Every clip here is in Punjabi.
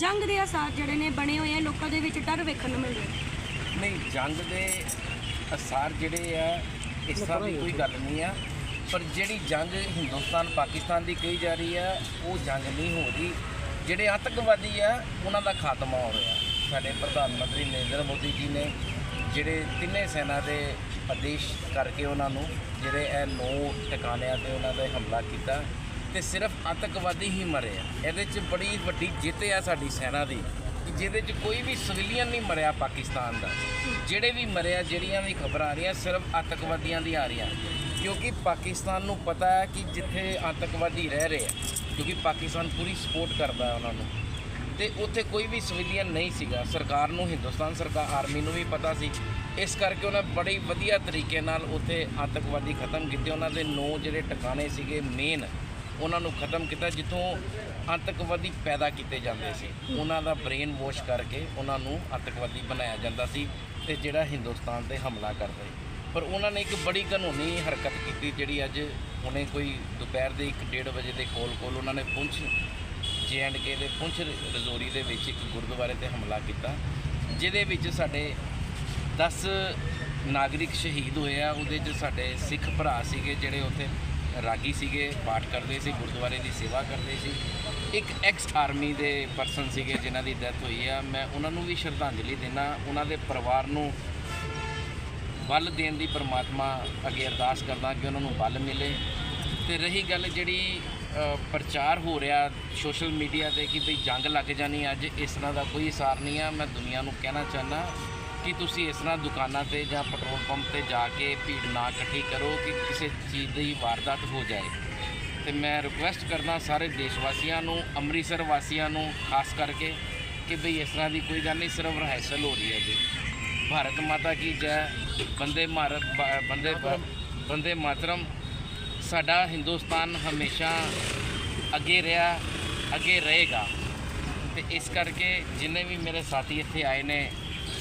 ਜੰਗ ਦੇ ਅਸਾਰ ਜਿਹੜੇ ਨੇ ਬਣੇ ਹੋਏ ਆ, ਲੋਕਾਂ ਦੇ ਵਿੱਚ ਡਰ ਵੇਖਣ ਨੂੰ ਮਿਲ ਰਿਹਾ। ਨਹੀਂ, ਜੰਗ ਦੇ ਅਸਾਰ ਜਿਹੜੇ ਆ, ਇਸ ਤਰ੍ਹਾਂ ਦੀ ਕੋਈ ਗੱਲ ਨਹੀਂ ਆ। ਪਰ ਜਿਹੜੀ ਜੰਗ ਹਿੰਦੁਸਤਾਨ, ਪਾਕਿਸਤਾਨ ਦੀ ਕਹੀ ਜਾ ਰਹੀ ਆ, ਉਹ ਜੰਗ ਨਹੀਂ ਹੋ ਰਹੀ। ਜਿਹੜੇ ਆਤੰਕਵਾਦੀ ਆ, ਉਹਨਾਂ ਦਾ ਖਾਤਮਾ ਹੋ ਰਿਹਾ। ਸਾਡੇ ਪ੍ਰਧਾਨ ਮੰਤਰੀ ਨਰਿੰਦਰ ਮੋਦੀ ਜੀ ਨੇ ਜਿਹੜੇ ਤਿੰਨੇ ਸੈਨਾ ਦੇ ਆਦੇਸ਼ ਕਰਕੇ ਉਹਨਾਂ ਨੂੰ, ਜਿਹੜੇ ਇਹ ਨੌ ਟਿਕਾਣਿਆਂ ਤੇ ਉਹਨਾਂ ਦਾ ਹਮਲਾ ਕੀਤਾ ਤੇ ਸਿਰਫ ਆਤੰਕਵਾਦੀ ਹੀ ਮਰੇ ਆ। ਇਹਦੇ 'ਚ ਬੜੀ ਵੱਡੀ ਜਿੱਤ ਆ ਸਾਡੀ ਸੈਨਾ ਦੀ ਜਿਹਦੇ 'ਚ ਕੋਈ ਵੀ ਸਿਵਲੀਅਨ ਨਹੀਂ ਮਰਿਆ ਪਾਕਿਸਤਾਨ ਦਾ। ਜਿਹੜੇ ਵੀ ਮਰਿਆ ਜਿਹੜੀਆਂ ਵੀ ਖਬਰਾਂ ਆ ਰਹੀਆਂ, ਸਿਰਫ ਆਤੰਕਵਾਦੀਆਂ ਦੀ ਆ। ਰਹੀਆਂ ਕਿਉਂਕਿ ਪਾਕਿਸਤਾਨ ਨੂੰ ਪਤਾ ਹੈ ਕਿ ਜਿੱਥੇ ਆਤੰਕਵਾਦੀ ਰਹਿ ਰਹੇ ਆ, ਕਿਉਂਕਿ ਪਾਕਿਸਤਾਨ ਪੂਰੀ ਸਪੋਰਟ ਕਰਦਾ ਹੈ ਉਹਨਾਂ ਨੂੰ। ਤੇ ਉੱਥੇ ਕੋਈ ਵੀ ਸਿਵਲੀਅਨ ਨਹੀਂ ਸੀਗਾ। ਸਰਕਾਰ ਨੂੰ, ਹਿੰਦੁਸਤਾਨ ਸਰਕਾਰ, ਆਰਮੀ ਨੂੰ ਵੀ ਪਤਾ ਸੀ। ਇਸ ਕਰਕੇ ਉਹਨਾਂ ਬੜੇ ਵਧੀਆ ਤਰੀਕੇ ਨਾਲ ਉੱਥੇ ਆਤੰਕਵਾਦੀ ਖਤਮ ਕੀਤੇ। ਉਹਨਾਂ ਦੇ ਨੌ ਜਿਹੜੇ ਟਿਕਾਣੇ ਸੀਗੇ ਮੇਨ ਉਹਨਾਂ ਨੂੰ ਖਤਮ ਕੀਤਾ, ਜਿੱਥੋਂ ਆਤੰਕਵਾਦੀ ਪੈਦਾ ਕੀਤੇ ਜਾਂਦੇ ਸੀ। ਉਹਨਾਂ ਦਾ ਬ੍ਰੇਨ ਵਾਸ਼ ਕਰਕੇ ਉਹਨਾਂ ਨੂੰ ਆਤੰਕਵਾਦੀ ਬਣਾਇਆ ਜਾਂਦਾ ਸੀ ਤੇ ਜਿਹੜਾ ਹਿੰਦੁਸਤਾਨ ਤੇ ਹਮਲਾ ਕਰਦਾ। ਸੀ ਪਰ ਉਹਨਾਂ ਨੇ ਇੱਕ ਬੜੀ ਕਾਨੂੰਨੀ ਹਰਕਤ ਕੀਤੀ, ਜਿਹੜੀ ਅੱਜ ਹੁਣੇ ਕੋਈ ਦੁਪਹਿਰ ਦੇ 1:30 ਵਜੇ ਦੇ ਕੋਲ ਕੋਲ ਉਹਨਾਂ ਨੇ ਪੁੰਛ ਕੇ ਦੇ ਪੁੰਛ ਰਜੋਰੀ ਦੇ ਵਿੱਚ ਇੱਕ ਗੁਰਦੁਆਰੇ ਤੇ ਹਮਲਾ ਕੀਤਾ, ਜਿਹਦੇ ਵਿੱਚ ਸਾਡੇ 10 ਨਾਗਰਿਕ ਸ਼ਹੀਦ ਹੋਏ ਆ, ਉਹਦੇ 'ਚ ਸਾਡੇ ਸਿੱਖ ਭਰਾ ਸੀਗੇ ਜਿਹੜੇ ਉੱਥੇ ਰਾਗੀ ਸੀਗੇ, ਪਾਠ ਕਰਦੇ ਸੀ, ਗੁਰਦੁਆਰੇ ਦੀ ਸੇਵਾ ਕਰਦੇ ਸੀ। ਇੱਕ ਐਕਸ ਆਰਮੀ ਦੇ ਪਰਸਨ ਸੀਗੇ ਜਿਨ੍ਹਾਂ ਦੀ ਡੈਥ ਹੋਈ ਆ। ਮੈਂ ਉਹਨਾਂ ਨੂੰ ਵੀ ਸ਼ਰਧਾਂਜਲੀ ਦੇਣਾ ਉਹਨਾਂ ਦੇ ਪਰਿਵਾਰ ਨੂੰ ਬਲ ਦੇਣ ਦੀ ਪ੍ਰਮਾਤਮਾ ਅੱਗੇ ਅਰਦਾਸ ਕਰਦਾ ਕਿ ਉਹਨਾਂ ਨੂੰ ਬਲ ਮਿਲੇ। ਤੇ ਰਹੀ ਗੱਲ ਜਿਹੜੀ ਪ੍ਰਚਾਰ ਹੋ ਰਿਹਾ ਸੋਸ਼ਲ ਮੀਡੀਆ ਤੇ ਕਿ ਭਈ ਜੰਗ ਲੱਗ ਜਾਣੀ, ਅੱਜ ਇਸ ਤਰ੍ਹਾਂ ਦਾ ਕੋਈ ਇਸਾਰ ਨਹੀਂ ਆ। ਮੈਂ ਦੁਨੀਆ ਨੂੰ ਕਹਿਣਾ ਚਾਹੁੰਦਾ ਕਿ ਤੁਸੀਂ ਇਸ ਤਰ੍ਹਾਂ ਦੁਕਾਨਾਂ ਤੇ ਜਾਂ ਪੈਟਰੋਲ ਪੰਪ ਤੇ ਜਾ ਕੇ ਭੀੜ ਨਾ ਇਕੱਠੀ ਕਰੋ ਕਿ ਕਿਸੇ ਚੀਜ਼ ਦੀ ਵਾਰਦਾਤ ਹੋ ਜਾਏ? ਤੇ ਮੈਂ ਰਿਕੁਐਸਟ ਕਰਦਾ ਸਾਰੇ ਦੇਸ਼ ਵਾਸੀਆਂ ਨੂੰ, ਅੰਮ੍ਰਿਤਸਰ ਵਾਸੀਆਂ ਨੂੰ, ਖਾਸ ਕਰਕੇ ਕਿ ਭਈ ਇਸ ਤਰ੍ਹਾਂ ਦੀ ਕੋਈ ਗੱਲ ਨਹੀਂ, ਸਿਰਫ ਰਹਿਸਲ ਹੋ ਰਹੀ ਹੈ ਜੀ। ਭਾਰਤ ਮਾਤਾ ਕੀ ਜੈ, ਬੰਦੇ ਮਾਰਤ, ਬ- ਬੰਦੇ ਬੰਦੇ ਮਾਤਰਮ। ਸਾਡਾ ਹਿੰਦੁਸਤਾਨ ਹਮੇਸ਼ਾ ਅੱਗੇ ਰਿਹਾ, ਅੱਗੇ ਰਹੇਗਾ। ਤੇ ਇਸ ਕਰਕੇ ਜਿੰਨੇ ਵੀ ਮੇਰੇ ਸਾਥੀ ਇੱਥੇ ਆਏ ਨੇ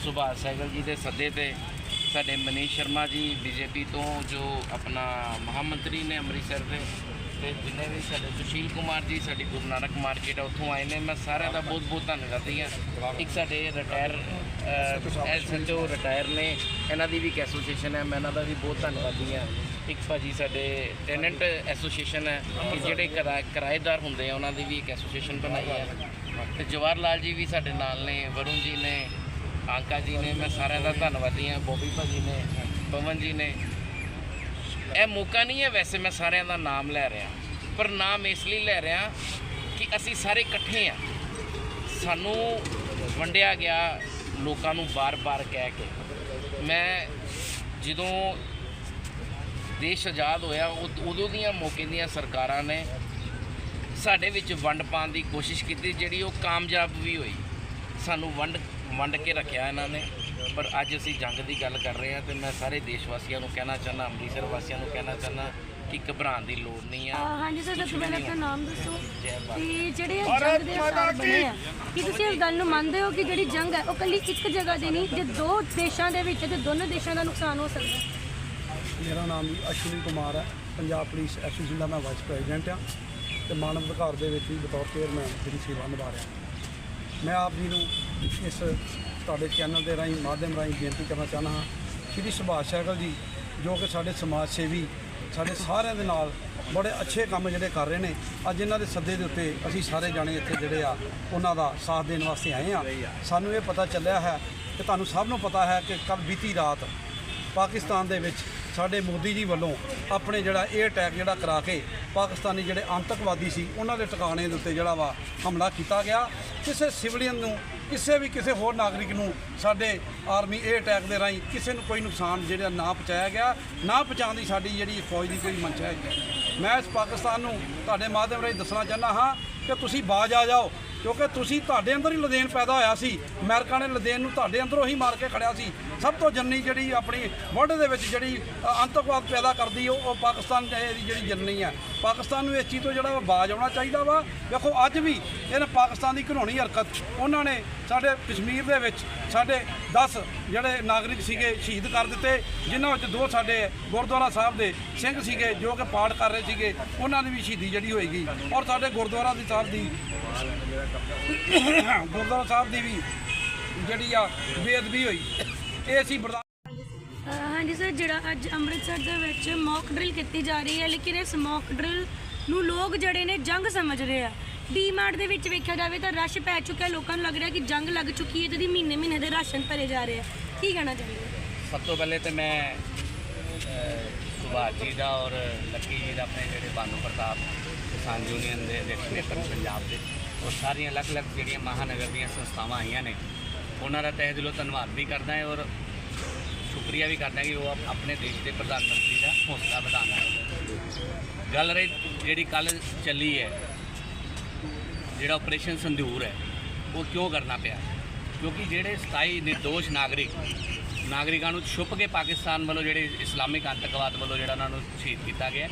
ਸੁਭਾਸ਼ ਸੈਗਲ ਜੀ ਦੇ ਸੱਦੇ ਤੇ ਸਾਡੇ ਮਨੀਸ਼ ਸ਼ਰਮਾ ਜੀ, ਬੀਜੇਪੀ ਤੋਂ, ਜੋ ਆਪਣਾ ਮਹਾਮੰਤਰੀ ਨੇ ਅੰਮ੍ਰਿਤਸਰ ਦੇ, ਤੇ ਜਿੰਨੇ ਵੀ ਸਾਡੇ ਸੁਸ਼ੀਲ ਕੁਮਾਰ ਜੀ, ਸਾਡੀ ਗੁਰੂ ਨਾਨਕ ਮਾਰਕੀਟ ਆ, ਉੱਥੋਂ ਆਏ ਨੇ। ਮੈਂ ਸਾਰਿਆਂ ਦਾ ਬਹੁਤ ਬਹੁਤ ਧੰਨਵਾਦੀ ਹਾਂ। ਇੱਕ ਸਾਡੇ ਰਿਟਾਇਰ ਐਸਐਚਓ ਰਿਟਾਇਰ ਨੇ, ਇਹਨਾਂ ਦੀ ਵੀ ਇੱਕ ਐਸੋਸੀਏਸ਼ਨ ਹੈ, ਮੈਂ ਇਹਨਾਂ ਦਾ ਵੀ ਬਹੁਤ ਧੰਨਵਾਦੀ ਹਾਂ। ਇੱਕ ਭਾਜੀ ਸਾਡੇ ਟੈਨੈਂਟ ਐਸੋਸੀਏਸ਼ਨ ਹੈ, ਕਿ ਜਿਹੜੇ ਕਿਰਾ- ਕਿਰਾਏਦਾਰ ਹੁੰਦੇ ਆ, ਉਹਨਾਂ ਦੀ ਵੀ ਇੱਕ ਐਸੋਸੀਏਸ਼ਨ ਬਣਾਈ ਹੈ। ਤੇ ਜਵਾਹਰ ਲਾਲ ਜੀ ਵੀ ਸਾਡੇ ਨਾਲ ਨੇ, ਵਰੁਣ ਜੀ ਨੇ ਆਂਕਾ ਜੀ ਨੇ, ਮੈਂ ਸਾਰਿਆਂ ਦਾ ਧੰਨਵਾਦੀ ਹਾਂ, ਬੋਬੀ ਭਾਜੀ ਨੇ, ਪਵਨ ਜੀ ਨੇ। ਇਹ ਮੌਕਾ ਨਹੀਂ ਹੈ ਵੈਸੇ ਮੈਂ ਸਾਰਿਆਂ ਦਾ ਨਾਮ ਲੈ ਰਿਹਾ, ਪਰ ਨਾਮ ਇਸ ਲਈ ਲੈ ਰਿਹਾ ਕਿ ਅਸੀਂ ਸਾਰੇ ਇਕੱਠੇ ਆ ਸਾਨੂੰ ਵੰਡਿਆ ਗਿਆ ਲੋਕਾਂ ਨੂੰ ਬਾਰ-ਬਾਰ ਕਹਿ ਕੇ। ਮੈਂ ਜਦੋਂ ਦੇਸ਼ ਆਜ਼ਾਦ ਹੋਇਆ, ਉਦ- ਉਦੋਂ ਦੀਆਂ ਮੌਕੇ ਦੀਆਂ ਸਰਕਾਰਾਂ ਨੇ ਸਾਡੇ ਵਿੱਚ ਵੰਡ ਪਾਉਣ ਦੀ ਕੋਸ਼ਿਸ਼ ਕੀਤੀ, ਜਿਹੜੀ ਉਹ ਕਾਮਯਾਬ ਵੀ ਹੋਈ। ਸਾਨੂੰ ਵੰਡ ਵੰਡ ਕੇ ਰੱਖਿਆ ਇਹਨਾਂ ਨੇ। ਪਰ ਅੱਜ ਅਸੀਂ ਜੰਗ ਦੀ ਗੱਲ ਕਰ ਰਹੇ ਹਾਂ ਤੇ ਮੈਂ ਸਾਰੇ ਦੇਸ਼ ਵਾਸੀਆਂ ਨੂੰ ਕਹਿਣਾ ਚਾਹੁੰਦਾ ਅੰਮ੍ਰਿਤਸਰ ਵਾਸੀਆਂ ਨੂੰ ਕਹਿਣਾ ਚਾਹੁੰਦਾ ਕਿ ਘਬਰਾਉਣ ਦੀ ਲੋੜ ਨਹੀਂ ਆ। ਹਾਂਜੀ ਸਰ ਸਭ ਤੋਂ ਪਹਿਲਾਂ ਆਪਣਾ ਨਾਮ ਦੱਸੋ। ਕਿ ਜਿਹੜੇ ਇਹ ਜੰਗ ਦੇ ਅਸਾਰ ਬਣੇ ਆ ਕੀ ਤੁਸੀਂ ਇਸ ਗੱਲ ਨੂੰ ਮੰਨਦੇ ਹੋ ਕਿ ਜਿਹੜੀ ਜੰਗ ਹੈ ਉਹ ਕੱਲੀ ਇੱਕ ਜਗ੍ਹਾ ਦੀ ਨਹੀਂ ਜੇ ਦੋ ਦੇਸ਼ਾਂ ਦੇ ਵਿੱਚ ਤੇ ਦੋਨੋਂ ਦੇਸ਼ਾਂ ਦਾ ਨੁਕਸਾਨ ਹੋ ਸਕਦਾ? ਹੈ ਮੇਰਾ ਨਾਮ ਜੀ ਅਸ਼ਵਨੀ ਕੁਮਾਰ ਹੈ। ਪੰਜਾਬ ਪੁਲਿਸ ਐਸੋਸੀਏਸ਼ਨ ਦਾ ਮੈਂ ਵਾਈਸ ਪ੍ਰੈਜ਼ੀਡੈਂਟ ਹਾਂ ਤੇ ਮਾਨਵ ਅਧਿਕਾਰ ਦੇ ਵਿੱਚ ਵੀ ਬਤੌਰ ਚੇਅਰਮੈਨ ਜਿਹੜੀ ਸੇਵਾ ਨਿਭਾ ਰਿਹਾ। ਮੈਂ ਆਪ ਜੀ ਨੂੰ ਇਸ ਤੁਹਾਡੇ ਚੈਨਲ ਦੇ ਰਾਹੀਂ, ਮਾਧਿਅਮ ਰਾਹੀਂ ਬੇਨਤੀ ਕਰਨਾ ਚਾਹੁੰਦਾ ਹਾਂ। ਸ਼੍ਰੀ ਸੁਭਾਸ਼ ਸਾਈਕਲ ਜੀ, ਜੋ ਕਿ ਸਾਡੇ ਸਮਾਜ ਸੇਵੀ, ਸਾਡੇ ਸਾਰਿਆਂ ਦੇ ਨਾਲ ਬੜੇ ਅੱਛੇ ਕੰਮ ਜਿਹੜੇ ਕਰ ਰਹੇ ਨੇ। ਅੱਜ ਇਹਨਾਂ ਦੇ ਸੱਦੇ ਦੇ ਉੱਤੇ ਅਸੀਂ ਸਾਰੇ ਜਾਣੇ ਇੱਥੇ ਜਿਹੜੇ ਆ, ਉਹਨਾਂ ਦਾ ਸਾਥ ਦੇਣ ਵਾਸਤੇ ਆਏ ਆ ਸਾਨੂੰ ਇਹ ਪਤਾ ਚੱਲਿਆ ਹੈ ਕਿ ਤੁਹਾਨੂੰ ਸਭ ਨੂੰ ਪਤਾ ਹੈ ਕਿ ਕੱਲ ਬੀਤੀ ਰਾਤ ਪਾਕਿਸਤਾਨ ਦੇ ਵਿੱਚ ਸਾਡੇ ਮੋਦੀ ਜੀ ਵੱਲੋਂ ਆਪਣੇ ਜਿਹੜਾ ਇਹ ਅਟੈਕ ਜਿਹੜਾ ਕਰਾ ਕੇ ਪਾਕਿਸਤਾਨੀ ਜਿਹੜੇ ਆਤੰਕਵਾਦੀ ਸੀ, ਉਹਨਾਂ ਦੇ ਟਿਕਾਣੇ ਦੇ ਉੱਤੇ ਜਿਹੜਾ ਵਾ ਹਮਲਾ ਕੀਤਾ ਗਿਆ। ਕਿਸੇ ਸਿਵਲੀਅਨ ਨੂੰ ਕਿਸੇ ਵੀ ਕਿਸੇ ਹੋਰ ਨਾਗਰਿਕ ਨੂੰ ਸਾਡੇ ਆਰਮੀ ਇਹ ਅਟੈਕ ਦੇ ਰਾਹੀਂ ਕਿਸੇ ਨੂੰ ਕੋਈ ਨੁਕਸਾਨ ਜਿਹੜਾ ਨਾ ਪਹੁੰਚਾਇਆ ਗਿਆ, ਨਾ ਪਹੁੰਚਾਉਣ ਦੀ ਸਾਡੀ ਜਿਹੜੀ ਫੌਜ ਦੀ ਕੋਈ ਮੰਸ਼ਾ ਹੈ ਮੈਂ ਇਸ ਪਾਕਿਸਤਾਨ ਨੂੰ ਤੁਹਾਡੇ ਮਾਧਿਅਮ ਰਾਹੀਂ ਦੱਸਣਾ ਚਾਹੁੰਦਾ ਹਾਂ ਕਿ ਤੁਸੀਂ ਬਾਜ ਆ ਜਾਓ, ਕਿਉਂਕਿ ਤੁਸੀਂ ਤੁਹਾਡੇ ਅੰਦਰ ਹੀ ਲਦੇਨ ਪੈਦਾ ਹੋਇਆ ਸੀ। ਅਮਰੀਕਾ ਨੇ ਲਦੇਨ ਨੂੰ ਤੁਹਾਡੇ ਅੰਦਰੋਂ ਹੀ ਮਾਰ ਕੇ ਖੜਿਆ ਸੀ। ਸਭ ਤੋਂ ਜੰਨੀ ਜਿਹੜੀ ਆਪਣੀ ਵਰਲਡ ਦੇ ਵਿੱਚ ਜਿਹੜੀ ਅ, ਪੈਦਾ ਕਰਦੀ ਉਹ ਪਾਕਿਸਤਾਨ ਦੀ ਜਿਹੜੀ ਜੰਨੀ ਆ। ਪਾਕਿਸਤਾਨ ਨੂੰ ਇਸ ਚੀਜ਼ ਤੋਂ ਜਿਹੜਾ ਵਾ ਬਾਜ ਆਉਣਾ ਚਾਹੀਦਾ ਵਾ। ਵੇਖੋ ਅੱਜ ਵੀ ਇਹਨਾਂ ਪਾਕਿਸਤਾਨ ਦੀ ਘਿਨੌਣੀ ਹਰਕਤ ਉਹਨਾਂ ਨੇ ਸਾਡੇ ਕਸ਼ਮੀਰ ਦੇ ਵਿੱਚ ਸਾਡੇ 10 ਜਿਹੜੇ ਨਾਗਰਿਕ ਸੀਗੇ ਸ਼ਹੀਦ ਕਰ ਦਿੱਤੇ ਜਿਨ੍ਹਾਂ ਵਿੱਚ ਦੋ ਸਾਡੇ ਗੁਰਦੁਆਰਾ ਸਾਹਿਬ ਦੇ ਸਿੰਘ ਸੀਗੇ ਜੋ ਕਿ ਪਾਠ ਕਰ ਰਹੇ ਸੀਗੇ ਉਹਨਾਂ ਦੀ ਵੀ ਸ਼ਹੀਦੀ ਜਿਹੜੀ ਹੋਏਗੀ ਔਰ ਸਾਡੇ ਗੁਰਦੁਆਰਾ ਦੀ ਸਾਹਿਬ ਦੀ ਗੁਰਦੁਆਰਾ ਸਾਹਿਬ ਦੀ ਵੀ ਜਿਹੜੀ ਆ ਬੇਅਦਬੀ ਹੋਈ। ਇਹ ਅਸੀਂ ਬਰਦਾਸ਼ਤ ਅਹ ਹਾਂਜੀ ਸਰ ਜਿਹੜਾ ਅੱਜ ਅੰਮ੍ਰਿਤਸਰ ਦੇ ਵਿੱਚ ਮੌਕ ਡਰਿਲ ਕੀਤੀ ਜਾ ਰਹੀ ਹੈ ਲੇਕਿਨ ਇਸ ਮੌਕ ਡਰਿਲ ਨੂੰ ਲੋਕ ਜਿਹੜੇ ਨੇ ਜੰਗ ਸਮਝ ਰਹੇ ਆ। ਡੀਮਾਰਟ ਦੇ ਵਿੱਚ ਵੇਖਿਆ ਜਾਵੇ ਤਾਂ ਰਸ਼ ਪੈ ਚੁੱਕਿਆ ਲੋਕਾਂ ਨੂੰ ਲੱਗ ਰਿਹਾ ਕਿ ਜੰਗ ਲੱਗ ਚੁੱਕੀ ਹੈ ਜਿਹਦੀ ਮਹੀਨੇ ਮਹੀਨੇ ਦੇ ਰਾਸ਼ਨ ਭਰੇ ਜਾ ਰਹੇ ਆ। ਕੀ ਕਹਿਣਾ ਚਾਹੁੰਦੇ ਹੋ? ਸਭ ਤੋਂ ਪਹਿਲੇ ਤੇ ਮੈਂ ਅਹ, ਸੁਭਾਸ਼ ਜੀ ਦਾ ਔਰ ਲੱਕੀ ਜੀ ਦਾ ਆਪਣੇ ਜਿਹੜੇ ਬਾਨੂ ਪ੍ਰਤਾਪ ਕਿਸਾਨ ਯੂਨੀਅਨ ਦੇ ਨੇਤਰ ਪੰਜਾਬ ਦੇ ਔਰ ਸਾਰੀਆਂ ਅਲੱਗ-ਅਲੱਗ ਜਿਹੜੀਆਂ ਮਹਾਨਗਰ ਦੀਆਂ ਸੰਸਥਾਵਾਂ ਆਈਆਂ ਨੇ ਉਹਨਾਂ ਦਾ ਤਹਿ ਦਿਲੋਂ ਧੰਨਵਾਦ ਵੀ ਕਰਦਾ ਹਾਂ ਔਰ ਸ਼ੁਕਰੀਆ ਵੀ ਕਰਦਾ ਕਿ ਉਹ ਆਪ- ਆਪਣੇ ਦੇਸ਼ ਦੇ ਪ੍ਰਧਾਨ ਮੰਤਰੀ ਦਾ ਹੌਸਲਾ ਵਧਾਉਣ ਆਏ ਗੱਲ ਰਹੀ ਜਿਹੜੀ ਕੱਲ ਚੱਲੀ ਹੈ ਜਿਹੜਾ ਆਪਰੇਸ਼ਨ ਸੰਧੂਰ ਹੈ ਉਹ ਕਿਉਂ ਕਰਨਾ ਪਿਆ? ਕਿਉਂਕਿ ਜਿਹੜੇ 27 ਨਿਰਦੋਸ਼ ਨਾਗਰਿਕ ਨਾਗਰਿਕਾਂ ਨੂੰ ਛੁਪ ਕੇ ਪਾਕਿਸਤਾਨ ਵੱਲੋਂ ਜਿਹੜੇ ਇਸਲਾਮਿਕ ਅੰਤਕਵਾਦ ਵੱਲੋਂ ਜਿਹੜਾ ਉਹਨਾਂ ਨੂੰ ਸ਼ਹੀਦ ਕੀਤਾ ਗਿਆ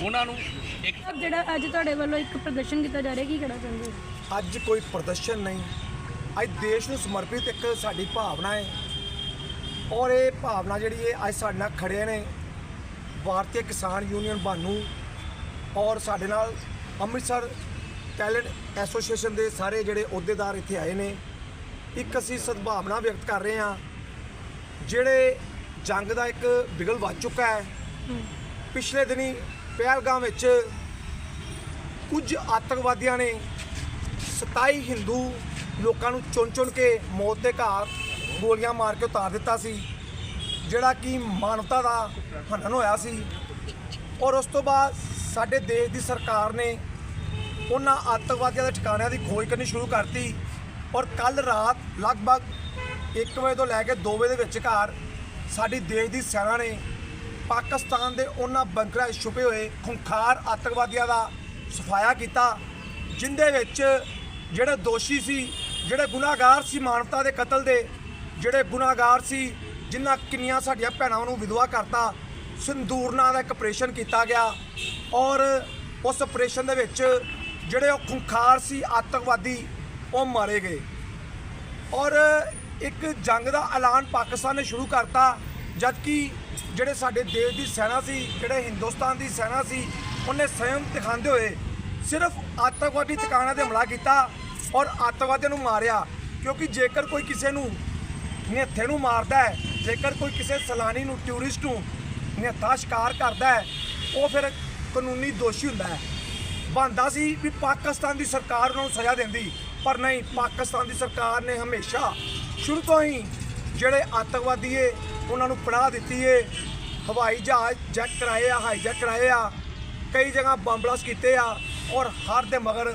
ਉਹਨਾਂ ਨੂੰ ਇੱਕ ਜਿਹੜਾ ਅੱਜ ਤੁਹਾਡੇ ਵੱਲੋਂ ਇੱਕ ਪ੍ਰਦਰਸ਼ਨ ਕੀਤਾ ਜਾ ਰਿਹਾ ਕੀ ਕਹਿਣਾ ਚਾਹੁੰਦੇ ਹੋ? ਅੱਜ ਕੋਈ ਪ੍ਰਦਰਸ਼ਨ ਨਹੀਂ ਅੱਜ ਦੇਸ਼ ਨੂੰ ਸਮਰਪਿਤ ਇੱਕ ਸਾਡੀ ਭਾਵਨਾ ਹੈ। ਔਰ ਇਹ ਭਾਵਨਾ ਜਿਹੜੀ ਹੈ ਅੱਜ ਸਾਡੇ ਨਾਲ ਖੜੇ ਨੇ ਭਾਰਤੀ ਕਿਸਾਨ ਯੂਨੀਅਨ ਬਾਨੂ ਔਰ ਸਾਡੇ ਨਾਲ ਅੰਮ੍ਰਿਤਸਰ ਟੈਲੈਂਟ ਐਸੋਸੀਏਸ਼ਨ ਦੇ ਸਾਰੇ ਜਿਹੜੇ ਅਹੁਦੇਦਾਰ ਇੱਥੇ ਆਏ ਨੇ। ਇੱਕ ਅਸੀਂ ਸਦਭਾਵਨਾ ਵਿਅਕਤ ਕਰ ਰਹੇ ਹਾਂ ਜਿਹੜੇ ਜੰਗ ਦਾ ਇੱਕ ਬਿਗਲ ਵੱਜ ਚੁੱਕਾ ਹੈ। ਪਿਛਲੇ ਦਿਨੀ ਪਹਿਲਗਾਮ ਵਿੱਚ ਕੁਝ ਆਤੰਕਵਾਦੀਆਂ ਨੇ 27 ਹਿੰਦੂ ਲੋਕਾਂ ਨੂੰ ਚੁਣ ਚੁਣ ਕੇ ਮੌਤ ਦੇ ਘਾਟ ਗੋਲੀਆਂ ਮਾਰ ਕੇ ਉਤਾਰ ਦਿੱਤਾ ਸੀ, ਜਿਹੜਾ ਕਿ ਮਾਨਵਤਾ ਦਾ ਹਨਨ ਹੋਇਆ ਸੀ। ਔਰ ਉਸ ਤੋਂ ਬਾਅਦ ਸਾਡੇ ਦੇਸ਼ ਦੀ ਸਰਕਾਰ ਨੇ ਉਹਨਾਂ ਆਤੰਕਵਾਦੀਆਂ ਦੇ ਠਿਕਾਣਿਆਂ ਦੀ ਖੋਜ ਕਰਨੀ ਸ਼ੁਰੂ ਕਰਤੀ ਔਰ ਕੱਲ ਰਾਤ ਲਗਭਗ 1 ਵਜੇ ਤੋਂ ਲੈ ਕੇ 2 ਵਜੇ ਦੇ ਵਿਚਕਾਰ ਸਾਡੀ ਦੇਸ਼ ਦੀ ਸੈਨਾ ਨੇ ਪਾਕਿਸਤਾਨ ਦੇ ਉਹਨਾਂ ਬੰਕਰਾਂ 'ਚ ਛੁਪੇ ਹੋਏ ਖੁੰਖਾਰ ਆਤੰਕਵਾਦੀਆਂ ਦਾ ਸਫਾਇਆ ਕੀਤਾ, ਜਿੰਦੇ ਵਿੱਚ ਜਿਹੜੇ ਦੋਸ਼ੀ ਸੀ, ਜਿਹੜੇ ਗੁਨਾਹਗਾਰ ਸੀ ਮਾਨਵਤਾ ਦੇ ਕਤਲ ਦੇ, ਜਿਹੜੇ ਗੁਨਾਹਗਾਰ ਸੀ, ਜਿਨ੍ਹਾਂ ਕਿੰਨੀਆਂ ਸਾਡੀਆਂ ਭੈਣਾਂ ਨੂੰ ਵਿਧਵਾ ਕਰਤਾ, ਸੰਦੂਰ ਨਾਂ ਦਾ ਇੱਕ ਆਪਰੇਸ਼ਨ ਕੀਤਾ ਗਿਆ ਔਰ ਉਸ ਆਪਰੇਸ਼ਨ ਦੇ ਵਿੱਚ ਜਿਹੜੇ ਉਹ ਖੁੰਖਾਰ ਸੀ, ਆਤੰਕਵਾਦੀ, ਉਹ ਮਾਰੇ ਗਏ। ਔਰ ਇੱਕ ਜੰਗ ਦਾ ਐਲਾਨ ਪਾਕਿਸਤਾਨ ਨੇ ਸ਼ੁਰੂ ਕਰਤਾ, ਜਦਕਿ ਜਿਹੜੇ ਸਾਡੇ ਦੇਸ਼ ਦੀ ਸੈਨਾ ਸੀ, ਜਿਹੜੇ ਹਿੰਦੁਸਤਾਨ ਦੀ ਸੈਨਾ ਸੀ, ਉਹਨੇ ਸੰਯਮ ਦਿਖਾਉਂਦੇ ਹੋਏ ਸਿਰਫ ਆਤੰਕਵਾਦੀ ਟਿਕਾਣਿਆਂ ਤੇ ਹਮਲਾ ਕੀਤਾ। ਔਰ ਆਤੰਕਵਾਦੀਆਂ ਨੂੰ ਮਾਰਿਆ, ਕਿਉਂਕਿ ਜੇਕਰ ਕੋਈ ਕਿਸੇ ਨੂੰ ਨਿਹੱਥੇ ਨੂੰ ਮਾਰਦਾ ਹੈ, ਜੇਕਰ ਕੋਈ ਕਿਸੇ ਸੈਲਾਨੀ ਨੂੰ ਟੂਰਿਸਟ ਨੂੰ ਨਿਹੱਥਾ ਸ਼ਿਕਾਰ ਕਰਦਾ ਹੈ, ਉਹ ਫਿਰ ਕਾਨੂੰਨੀ ਦੋਸ਼ੀ ਹੁੰਦਾ ਹੈ। ਬਣਦਾ ਸੀ ਵੀ ਪਾਕਿਸਤਾਨ ਦੀ ਸਰਕਾਰ ਉਹਨਾਂ ਨੂੰ ਸਜ਼ਾ ਦਿੰਦੀ, ਪਰ ਨਹੀਂ, ਪਾਕਿਸਤਾਨ ਦੀ ਸਰਕਾਰ ਨੇ ਹਮੇਸ਼ਾ ਸ਼ੁਰੂ ਤੋਂ ਹੀ ਜਿਹੜੇ ਆਤੰਕਵਾਦੀ ਏ, ਉਹਨਾਂ ਨੂੰ ਪਨਾਹ ਦਿੱਤੀ ਏ, ਹਵਾਈ ਜਹਾਜ਼ ਜੈਕ ਕਰਾਏ ਆ, ਹਾਈਜੈਕ ਕਰਾਏ ਆ, ਕਈ ਜਗ੍ਹਾ ਬੰਬ ਕੀਤੇ ਆ, ਔਰ ਹਰ ਦੇ ਮਗਰ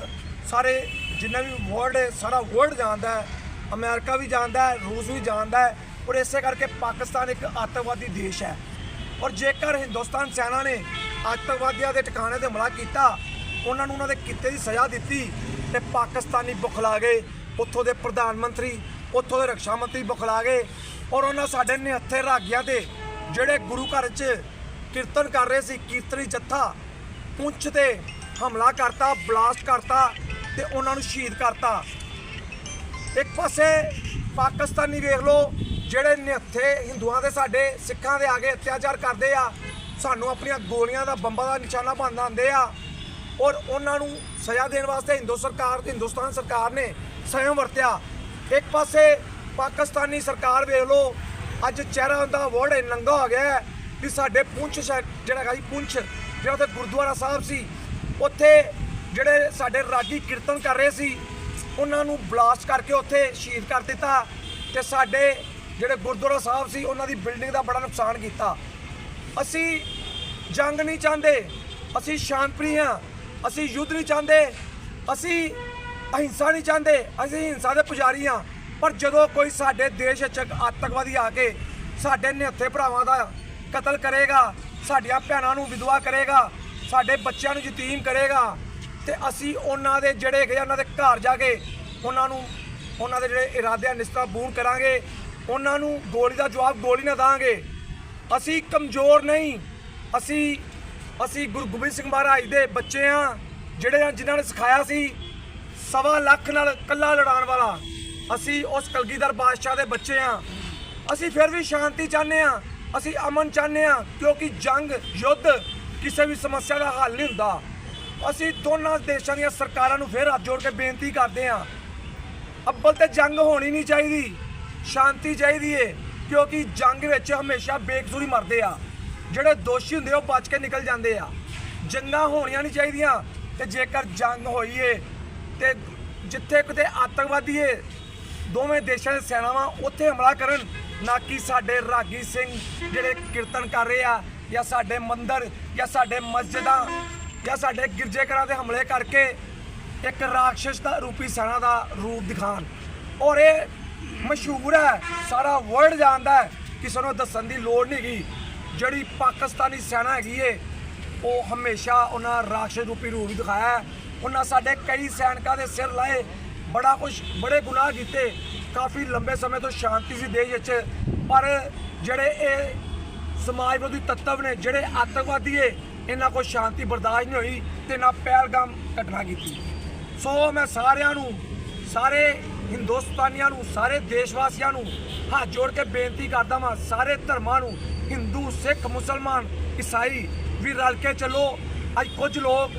ਸਾਰੇ ਜਿੰਨਾ ਵੀ ਵਰਲਡ ਹੈ, ਸਾਰਾ ਵਰਲਡ ਜਾਣਦਾ ਹੈ, ਅਮਰੀਕਾ ਵੀ ਜਾਣਦਾ ਹੈ, ਰੂਸ ਵੀ ਜਾਣਦਾ ਹੈ ਔਰ ਇਸੇ ਕਰਕੇ ਪਾਕਿਸਤਾਨ ਇੱਕ ਆਤੰਕਵਾਦੀ ਦੇਸ਼ ਹੈ। ਔਰ ਜੇਕਰ ਹਿੰਦੁਸਤਾਨ ਸੈਨਾ ਨੇ ਆਤੰਕਵਾਦੀਆਂ ਦੇ ਟਿਕਾਣੇ ਤੇ ਹਮਲਾ ਕੀਤਾ, ਉਹਨਾਂ ਨੂੰ ਉਹਨਾਂ ਦੇ ਕੀਤੇ ਦੀ ਸਜ਼ਾ ਦਿੱਤੀ ਤੇ ਪਾਕਿਸਤਾਨੀ ਬੁਖਲਾ ਗਏ, ਉੱਥੋਂ ਦੇ ਪ੍ਰਧਾਨ ਮੰਤਰੀ, ਉੱਥੋਂ ਦੇ ਰੱਖਿਆ ਮੰਤਰੀ ਬੁਖਲਾ ਗਏ ਔਰ ਉਹਨਾਂ ਸਾਡੇ ਨਿਹੱਥੇ ਰਾਗੀਆਂ ਤੇ ਜਿਹੜੇ ਗੁਰੂ ਘਰ 'ਚ ਕੀਰਤਨ ਕਰ ਰਹੇ ਸੀ, ਕੀਰਤਨੀ ਜੱਥਾ ਪੁੰਛ ਤੇ ਹਮਲਾ ਕਰਤਾ, ਬਲਾਸਟ ਕਰਤਾ ਤੇ ਉਹਨਾਂ ਨੂੰ ਸ਼ਹੀਦ ਕਰਤਾ। ਇੱਕ ਪਾਸੇ ਪਾਕਿਸਤਾਨੀ ਵੇਖ ਲਓ, ਜਿਹੜੇ ਨਿਹੱਥੇ ਹਿੰਦੂਆਂ ਦੇ ਸਾਡੇ, ਸਿੱਖਾਂ ਦੇ ਆਗੇ ਅਤਿਆਚਾਰ ਕਰਦੇ ਆ, ਸਾਨੂੰ ਆਪਣੀਆਂ ਗੋਲੀਆਂ ਦਾ ਬੰਬਾਂ ਦਾ ਨਿਸ਼ਾਨਾ ਬਣਾਉਂਦੇ ਆ, ਔਰ ਉਹਨਾਂ ਨੂੰ ਸਜ਼ਾ ਦੇਣ ਵਾਸਤੇ ਹਿੰਦੂ ਸਰਕਾਰ ਤੇ ਹਿੰਦੁਸਤਾਨ ਸਰਕਾਰ ਨੇ ਸੰਯਮ ਵਰਤਿਆ। ਇੱਕ ਪਾਸੇ ਪਾਕਿਸਤਾਨੀ ਸਰਕਾਰ ਵੇਖ ਲਓ, ਅੱਜ ਚਿਹਰਾ ਦਾ ਵਰਡ ਨੰਗਾ ਹੋ ਗਿਆ ਹੈ ਵੀ ਸਾਡੇ ਪੁੰਛ ਸ਼ਹਿਰ ਜਿਹੜਾ ਹੈਗਾ ਜੀ ਪੁੰਛ, ਜਿਹੜਾ ਉੱਥੇ ਗੁਰਦੁਆਰਾ ਸਾਹਿਬ ਸੀ, ਉੱਥੇ ਜਿਹੜੇ ਸਾਡੇ ਰਾਗੀ ਕੀਰਤਨ ਕਰ ਰਹੇ ਸੀ, ਉਹਨਾਂ ਨੂੰ ਬਲਾਸਟ ਕਰਕੇ ਉੱਥੇ ਸ਼ਹੀਦ ਕਰ ਦਿੱਤਾ ਤੇ ਸਾਡੇ ਜਿਹੜੇ ਗੁਰਦੁਆਰਾ ਸਾਹਿਬ ਸੀ, ਉਹਨਾਂ ਦੀ ਬਿਲਡਿੰਗ ਦਾ ਬੜਾ ਨੁਕਸਾਨ ਕੀਤਾ। ਅਸੀਂ ਜੰਗ ਨਹੀਂ ਚਾਹੁੰਦੇ, ਅਸੀਂ ਸ਼ਾਂਤਪ੍ਰਿਯ ਹਾਂ, ਅਸੀਂ ਯੁੱਧ ਨਹੀਂ ਚਾਹੁੰਦੇ, ਅਸੀਂ ਅਹਿੰਸਾ ਨਹੀਂ ਚਾਹੁੰਦੇ, ਅਸੀਂ ਹਿੰਸਾ ਦੇ ਪੁਜਾਰੀ ਹਾਂ। ਪਰ ਜਦੋਂ ਕੋਈ ਸਾਡੇ ਦੇਸ਼ ਵਿੱਚ ਆਤੰਕਵਾਦੀ ਆ ਕੇ ਸਾਡੇ ਨਿਹੱਥੇ ਭਰਾਵਾਂ ਦਾ ਕਤਲ ਕਰੇਗਾ, ਸਾਡੀਆਂ ਭੈਣਾਂ ਨੂੰ ਵਿਧਵਾ ਕਰੇਗਾ, ਸਾਡੇ ਬੱਚਿਆਂ ਨੂੰ ਯਤੀਮ ਕਰੇਗਾ ਤੇ ਅਸੀਂ ਉਹਨਾਂ ਦੇ ਜਿਹੜੇ ਹੈਗੇ ਉਹਨਾਂ ਦੇ ਘਰ ਜਾ ਕੇ ਉਹਨਾਂ ਨੂੰ, ਉਹਨਾਂ ਦੇ ਜਿਹੜੇ ਇਰਾਦੇ ਆ ਨਿਸਤਾ ਬੂਨ ਕਰਾਂਗੇ, ਉਹਨਾਂ ਨੂੰ ਗੋਲੀ ਦਾ ਜਵਾਬ ਗੋਲੀ ਨਾ ਦਾਂਗੇ। ਅਸੀਂ ਕਮਜ਼ੋਰ ਨਹੀਂ। ਅਸੀਂ ਅਸੀਂ ਗੁਰੂ ਗੋਬਿੰਦ ਸਿੰਘ ਮਹਾਰਾਜ ਦੇ ਬੱਚੇ ਆ, ਜਿਹੜੇ ਜਿਨ੍ਹਾਂ ਨੇ ਸਿਖਾਇਆ ਸੀ ਸਵਾ ਲੱਖ ਨਾਲ ਕੱਲਾ ਲੜਾਉਣ ਵਾਲਾ। ਅਸੀਂ ਉਸ ਕਲਗੀਧਰ ਬਾਦਸ਼ਾਹ ਦੇ ਬੱਚੇ ਆ। ਅਸੀਂ ਫਿਰ ਵੀ ਸ਼ਾਂਤੀ ਚਾਹੁੰਦੇ ਆ। ਅਸੀਂ ਅਮਨ ਚਾਹੁੰਦੇ ਆ, ਕਿਉਂਕਿ ਜੰਗ, ਯੁੱਧ ਕਿਸੇ ਵੀ ਸਮੱਸਿਆ ਦਾ ਹੱਲ ਨਹੀਂ ਹੁੰਦਾ। ਅਸੀਂ ਦੋਨਾਂ ਦੇਸ਼ਾਂ ਦੀਆਂ ਸਰਕਾਰਾਂ ਨੂੰ ਫਿਰ ਹੱਥ ਜੋੜ ਕੇ ਬੇਨਤੀ ਕਰਦੇ ਹਾਂ। ਅੱਬਲ ਤੇ ਜੰਗ ਹੋਣੀ ਨਹੀਂ ਚਾਹੀਦੀ। ਸ਼ਾਂਤੀ ਚਾਹੀਦੀ ਏ ਕਿਉਂਕਿ ਜੰਗ ਵਿੱਚ ਹਮੇਸ਼ਾ ਬੇਕਸੂਰੀ ਮਰਦੇ ਆ। ਜਿਹੜੇ ਦੋਸ਼ੀ ਹੁੰਦੇ ਆ, ਉਹ ਬਚ ਕੇ ਨਿਕਲ ਜਾਂਦੇ ਆ। ਜੰਗਾਂ ਹੋਣੀਆਂ ਨਹੀਂ ਚਾਹੀਦੀਆਂ ਤੇ ਜੇਕਰ ਜੰਗ ਹੋਈ ਏ ਤੇ ਜਿੱਥੇ ਕਿਤੇ ਆਤੰਕਵਾਦੀ ਏ ਦੋਵੇਂ ਦੇਸ਼ਾਂ ਦੇ ਸੈਨਾਵਾਂ ਉੱਥੇ ਹਮਲਾ ਕਰਨ ਨਾ ਕਿ ਸਾਡੇ ਰਾਗੀ ਸਿੰਘ ਜਿਹੜੇ ਕੀਰਤਨ ਕਰ ਰਹੇ ਆ ਜਾਂ ਸਾਡੇ ਮੰਦਰ ਜਾਂ ਸਾਡੇ ਮਸਜਿਦਾਂ ਜਾਂ ਸਾਡੇ ਗਿਰਜੇ ਘਰਾਂ ਤੇ ਹਮਲੇ ਕਰਕੇ ਇੱਕ ਰਾਖਸ਼ ਦਾ ਰੂਪੀ ਸੈਨਾ ਦਾ ਰੂਪ ਦਿਖਾਣ ਔਰ ਇਹ ਮਸ਼ਹੂਰ ਹੈ, ਸਾਰਾ ਵਰਲਡ ਜਾਣਦਾ ਹੈ, ਕਿਸੇ ਨੂੰ ਦੱਸਣ ਦੀ ਲੋੜ ਨਹੀਂ ਗਈ ਜਿਹੜੀ ਪਾਕਿਸਤਾਨੀ ਸੈਨਾ ਹੈਗੀ ਏ, ਉਹ ਹਮੇਸ਼ਾ ਉਹਨਾਂ ਰਾਖਸ਼ ਰੂਪੀ ਰੂਪ ਦਿਖਾਇਆ ਉਹਨਾਂ ਸਾਡੇ ਕਈ ਸੈਨਿਕਾਂ ਦੇ ਸਿਰ ਲਾਏ, ਬੜਾ ਕੁਝ ਬੜੇ ਗੁਨਾਹ ਕੀਤੇ, ਕਾਫੀ ਲੰਬੇ ਸਮੇਂ ਤੋਂ ਸ਼ਾਂਤੀ ਸੀ ਦੇਸ਼ ਵਿੱਚ। ਪਰ ਜਿਹੜੇ ਇਹ ਸਮਾਜ ਵਿਰੋਧੀ ਤੱਤਵ ਨੇ, ਜਿਹੜੇ ਆਤੰਕਵਾਦੀ ਏ ਇਹਨਾਂ ਕੋਲ ਸ਼ਾਂਤੀ ਬਰਦਾਸ਼ਤ ਨਹੀਂ ਹੋਈ ਤੇ ਨਾ ਪਹਿਲਗਾਮ ਘਟਨਾ ਕੀਤੀ। ਸੋ ਮੈਂ ਸਾਰਿਆਂ ਨੂੰ, ਸਾਰੇ ਹਿੰਦੁਸਤਾਨੀਆਂ ਨੂੰ, ਸਾਰੇ ਦੇਸ਼ ਵਾਸੀਆਂ ਨੂੰ ਹੱਥ ਜੋੜ ਕੇ ਬੇਨਤੀ ਕਰਦਾ ਹਾਂ ਸਾਰੇ ਧਰਮਾਂ ਨੂੰ, ਹਿੰਦੂ, ਸਿੱਖ, ਮੁਸਲਮਾਨ, ਈਸਾਈ, ਵੀ ਰਲ ਕੇ ਚੱਲੋ। ਅੱਜ ਕੁਝ ਲੋਕ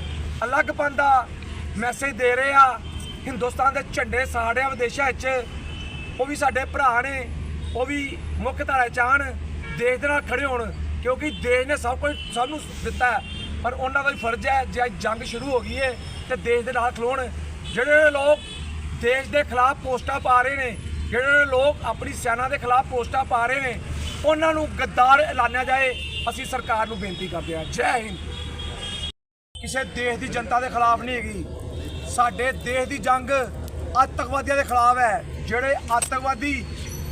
ਅਲੱਗਪਨ ਦਾ ਮੈਸੇਜ ਦੇ ਰਹੇ ਆ, ਹਿੰਦੁਸਤਾਨ ਦੇ ਝੰਡੇ ਸਾੜਿਆ ਵਿਦੇਸ਼ਾਂ ਵਿੱਚ। ਉਹ ਵੀ ਸਾਡੇ ਭਰਾ ਨੇ, ਉਹ ਵੀ ਮੁੱਖ ਧਾਰਾ ਚਾਹਣ ਦੇਸ਼ ਦੇ ਨਾਲ ਖੜੇ ਹੋਣ। ਕਿਉਂਕਿ ਦੇਸ਼ ਨੇ ਸਭ ਕੁਝ ਸਭ ਨੂੰ ਦਿੱਤਾ ਪਰ ਉਹਨਾਂ ਦਾ ਵੀ ਫਰਜ਼ ਹੈ, ਜੇ ਅੱਜ ਜੰਗ ਸ਼ੁਰੂ ਹੋ ਗਈ ਹੈ, ਤੇ ਦੇਸ਼ ਦੇ ਨਾਲ ਖਲੋਣ। ਜਿਹੜੇ ਲੋਕ ਦੇਸ਼ ਦੇ ਖਿਲਾਫ ਪੋਸਟਾਂ ਪਾ ਰਹੇ ਨੇ, ਜਿਹੜੇ ਲੋਕ ਆਪਣੀ ਸੈਨਾ ਦੇ ਖਿਲਾਫ ਪੋਸਟਾਂ ਪਾ ਰਹੇ ਨੇ, ਉਹਨਾਂ ਨੂੰ ਗੱਦਾਰ ਐਲਾਨਿਆ ਜਾਏ, ਅਸੀਂ ਸਰਕਾਰ ਨੂੰ ਬੇਨਤੀ ਕਰਦੇ ਹਾਂ। ਜੈ ਹਿੰਦ। ਕਿਸੇ ਦੇਸ਼ ਦੀ ਜਨਤਾ ਦੇ ਖਿਲਾਫ ਨਹੀਂ ਹੈਗੀ। ਸਾਡੇ ਦੇਸ਼ ਦੀ ਜੰਗ ਆਤੰਕਵਾਦੀਆਂ ਦੇ ਖਿਲਾਫ ਹੈ। ਜਿਹੜੇ ਆਤੰਕਵਾਦੀ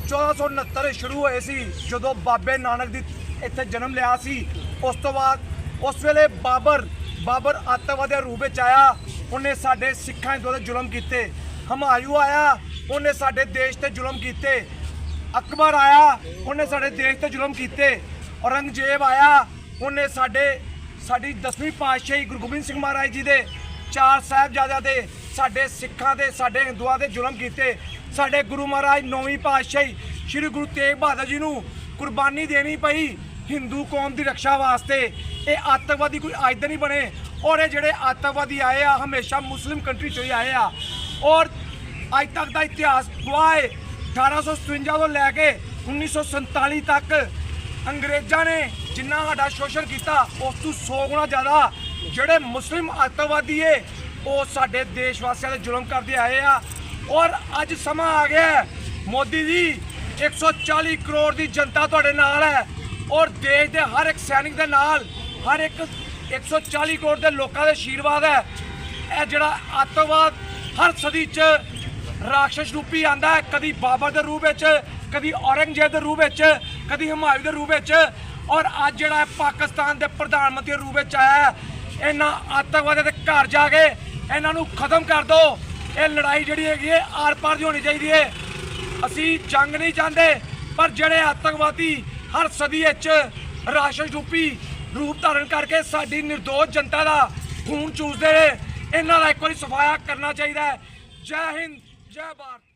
1469 ਸ਼ੁਰੂ ਹੋਏ ਸੀ, ਜਦੋਂ ਬਾਬੇ ਨਾਨਕ ਦੀ ਇੱਥੇ ਜਨਮ ਲਿਆ ਸੀ। ਉਸ ਤੋਂ ਬਾਅਦ ਉਸ ਵੇਲੇ ਬਾਬਰ ਬਾਬਰ ਆਤੰਕਵਾਦੀ ਦੇ ਰੂਪ ਵਿੱਚ ਆਇਆ। ਉਹਨੇ ਸਾਡੇ ਸਿੱਖਾਂ ਹਿੰਦੂਆਂ ਤੇ ਜ਼ੁਲਮ ਕੀਤੇ। ਹਮਾਯੂ ਆਇਆ, ਉਹਨੇ ਸਾਡੇ ਦੇਸ਼ ਤੇ ਜ਼ੁਲਮ ਕੀਤੇ। ਅਕਬਰ ਆਇਆ, ਉਹਨੇ ਸਾਡੇ ਦੇਸ਼ ਤੇ ਜ਼ੁਲਮ ਕੀਤੇ। ਔਰੰਗਜ਼ੇਬ ਆਇਆ, ਉਹਨੇ ਸਾਡੇ, ਸਾਡੀ 10ਵੀਂ ਪਾਤਸ਼ਾਹੀ ਗੁਰੂ ਗੋਬਿੰਦ ਸਿੰਘ ਮਹਾਰਾਜ ਜੀ ਦੇ, ਚਾਰ ਸਾਹਿਬਜ਼ਾਦਿਆਂ ਦੇ, ਸਾਡੇ ਸਿੱਖਾਂ ਦੇ, ਸਾਡੇ ਹਿੰਦੂਆਂ ਦੇ ਜ਼ੁਲਮ ਕੀਤੇ। ਸਾਡੇ ਗੁਰੂ ਮਹਾਰਾਜ ਨੌਵੀਂ ਪਾਤਸ਼ਾਹੀ ਸ੍ਰੀ ਗੁਰੂ ਤੇਗ ਬਹਾਦਰ ਜੀ ਨੂੰ ਕੁਰਬਾਨੀ ਦੇਣੀ ਪਈ। ਹਿੰਦੂ ਕੌਮ ਦੀ ਰੱਖਿਆ ਵਾਸਤੇ ਇਹ ਆਤੰਕਵਾਦੀ ਕੋਈ ਅੱਜ ਦੇ ਨਹੀਂ ਬਣੇ। ਔਰ ਇਹ ਜਿਹੜੇ ਆਤੰਕਵਾਦੀ ਆਏ ਆ, ਹਮੇਸ਼ਾ ਮੁਸਲਿਮ ਕੰਟਰੀ ਚੋਂ ਹੀ ਆਏ ਆ। ਔਰ ਅੱਜ ਤੱਕ ਦਾ ਇਤਿਹਾਸ ਗਵਾਹ ਹੈ 1857 ਤੋਂ ਲੈ ਕੇ 1947 ਤੱਕ ਅੰਗਰੇਜ਼ਾਂ ਨੇ ਜਿੰਨਾ ਸਾਡਾ ਸ਼ੋਸ਼ਣ ਕੀਤਾ, ਉਸ ਤੋਂ 100 ਗੁਣਾ ਜ਼ਿਆਦਾ ਜਿਹੜੇ ਮੁਸਲਿਮ ਆਤੰਕਵਾਦੀ ਏ, ਉਹ ਸਾਡੇ ਦੇਸ਼ ਵਾਸੀਆਂ ਤੇ ਜ਼ੁਲਮ ਕਰਦੇ ਆਏ ਆ। ਔਰ ਅੱਜ ਸਮਾਂ ਆ ਗਿਆ ਮੋਦੀ ਜੀ 140 ਕਰੋੜ ਦੀ ਜਨਤਾ ਤੁਹਾਡੇ ਨਾਲ ਹੈ। ਔਰ ਦੇਸ਼ ਦੇ ਹਰ ਇੱਕ ਸੈਨਿਕ ਦੇ ਨਾਲ ਹਰ ਇੱਕ 140 ਕਰੋੜ ਦੇ ਲੋਕਾਂ ਦੇ ਆਸ਼ੀਰਵਾਦ ਹੈ। ਇਹ ਜਿਹੜਾ ਅੱਤਵਾਦ ਹਰ ਸਦੀ 'ਚ ਰਾਖਸ਼ ਰੂਪੀ ਆਂਦਾ ਹੈ। ਕਦੀ ਬਾਬਰ ਦੇ ਰੂਪ ਵਿੱਚ, ਕਦੀ ਔਰੰਗਜ਼ੇਬ ਦੇ ਰੂਪ ਵਿੱਚ, ਕਦੀ ਹਮਾਯੂ ਦੇ ਰੂਪ ਵਿੱਚ ਔਰ ਅੱਜ ਜਿਹੜਾ ਪਾਕਿਸਤਾਨ ਦੇ ਪ੍ਰਧਾਨ ਮੰਤਰੀ ਦੇ ਰੂਪ ਵਿੱਚ ਆਇਆ ਇਹਨਾਂ ਆਤੰਕਵਾਦੀਆਂ ਦੇ ਘਰ ਜਾ ਕੇ ਇਹਨਾਂ ਨੂੰ ਖਤਮ ਕਰ ਦਿਓ ਇਹ ਲੜਾਈ ਜਿਹੜੀ ਹੈਗੀ ਹੈ, ਆਰ ਪਾਰ ਦੀ ਹੋਣੀ ਚਾਹੀਦੀ ਹੈ। ਅਸੀਂ ਜੰਗ ਨਹੀਂ ਚਾਹੁੰਦੇ, ਪਰ ਜਿਹੜੇ ਆਤੰਕਵਾਦੀ ਹਰ ਸਦੀ ਵਿੱਚ ਰਾਸ਼ਟਰ ਰੂਪੀ ਰੂਪ ਧਾਰਨ ਕਰਕੇ ਸਾਡੀ ਨਿਰਦੋਸ਼ ਜਨਤਾ ਦਾ ਖੂਨ ਚੂਸਦੇ ਨੇ ਇਹਨਾਂ ਦਾ ਇੱਕ ਵਾਰੀ ਸਫਾਇਆ ਕਰਨਾ ਚਾਹੀਦਾ ਹੈ। ਜੈ ਹਿੰਦ, ਜੈ ਭਾਰਤ।